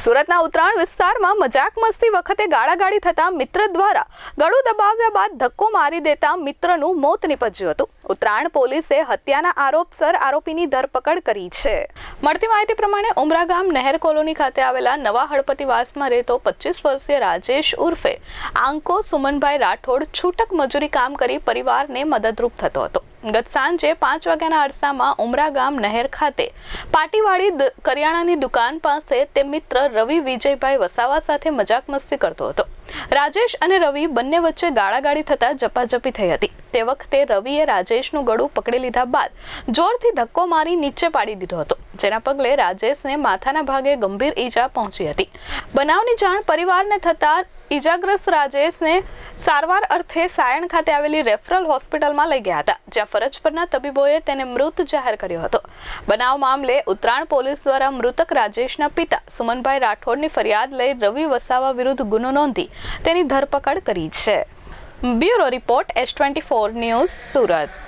સુરતના ઉત્તરાયણ વિસ્તારમાં મજાક મસ્તી વખતે ગાળાગાળી થતા મિત્ર દ્વારા ગળું દબાવ્યા બાદ ધક્કો મારી દેતા મિત્રનું મોત નીપજ્યું હતું. ઉત્તરાયણ પોલીસે હત્યાના આરોપસર આરોપીની ધરપકડ કરી છે. મળતી માહિતી પ્રમાણે ઉમરા ગામ નહેર કોલોની ખાતે આવેલા નવા હળપતિવાસમાં રહેતો પચીસ વર્ષીય રાજેશ ઉર્ફે આંકો સુમનભાઈ રાઠોડ છૂટક મજૂરી કામ કરી પરિવારને મદદરૂપ થતો હતો. ગત સાંજે પાંચ વાગ્યાના અરસામાં ઉમરા ગામ નહેર ખાતે પાટીવાડી કરિયાણાની દુકાન પાસે તે મિત્ર રવિ વિજયભાઈ વસાવા સાથે મજાક મસ્તી કરતો હતો. રાજેશ અને રવિ બંને વચ્ચે ગાળાગાળી થતા ઝપાઝપી થઈ હતી. તે વખતે રવિએ રાજેશનું ગળું પકડી લીધા બાદ જોરથી ધક્કો મારી નીચે પાડી દીધો હતો. જેના પગલે રાજેશને માથાના ભાગે ગંભીર ઈજા પહોંચી હતી. બનાવની જાણ પરિવારને થતાં ઈજાગ્રસ્ત રાજેશને સારવાર અર્થે સાયણ ખાતે આવેલી રેફરલ હોસ્પિટલમાં લઈ ગયા હતા, જ્યાં ફરજ પરના તબીબોએ તેને મૃત જાહેર કર્યો હતો. બનાવ મામલે ઉત્તરાયણ પોલીસ દ્વારા મૃતક રાજેશના પિતા સુમનભાઈ રાઠોડની ફરિયાદ લઈ રવિ વસાવા વિરુદ્ધ ગુનો નોંધી તેની ધરપકડ કરી છે. Bureau report S twenty four news Surat.